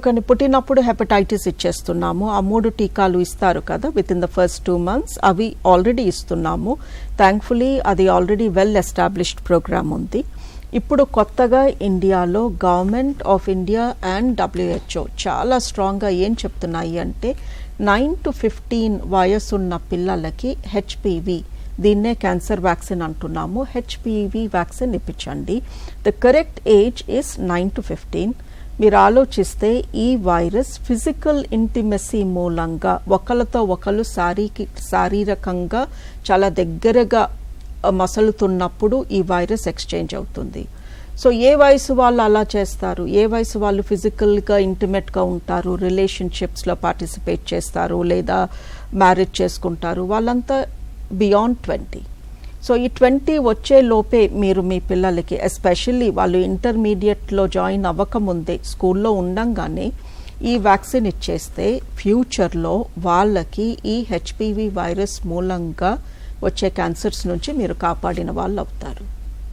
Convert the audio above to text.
కానీ పుట్టినప్పుడు హెపటైటిస్ ఇచ్చేస్తున్నాము. ఆ మూడు టీకాలు ఇస్తారు కదా within the first two months అవి ఆల్రెడీ ఇస్తున్నాము. థ్యాంక్ఫుల్లీ అది ఆల్రెడీ వెల్ ఎస్టాబ్లిష్డ్ ప్రోగ్రామ్ ఉంది. ఇప్పుడు కొత్తగా ఇండియాలో government of India and WHO చాలా స్ట్రాంగ్గా ఏం చెప్తున్నాయి అంటే నైన్ టు ఫిఫ్టీన్ వయసున్న పిల్లలకి హెచ్పివి దీన్నే క్యాన్సర్ వ్యాక్సిన్ అంటున్నాము. హెచ్పివి వ్యాక్సిన్ ఇప్పించండి. The correct age is nine to fifteen మీరు ఆలోచిస్తే ఈ వైరస్ ఫిజికల్ ఇంటిమెసీ మూలంగా ఒకరితో ఒకరు శారీకి శారీరకంగా చాలా దగ్గరగా మసలుతున్నప్పుడు ఈ వైరస్ ఎక్స్చేంజ్ అవుతుంది. సో ఏ వయసు వాళ్ళు అలా చేస్తారు? ఏ వయసు వాళ్ళు ఫిజికల్గా ఇంటిమేట్గా ఉంటారు? రిలేషన్షిప్స్లో పార్టిసిపేట్ చేస్తారు? లేదా మ్యారేజ్ చేసుకుంటారు? వాళ్ళంతా బియాండ్ ట్వంటీ. సో ఈ ట్వంటీ వచ్చే లోపే మీరు మీ పిల్లలకి ఎస్పెషల్లీ వాళ్ళు ఇంటర్మీడియట్లో జాయిన్ అవ్వకముందే స్కూల్లో ఉండంగానే ఈ వ్యాక్సిన్ ఇచ్చేస్తే ఫ్యూచర్లో వాళ్ళకి ఈ హెచ్పివి వైరస్ మూలంగా వచ్చే క్యాన్సర్స్ నుంచి మీరు కాపాడిన వాళ్ళు అవుతారు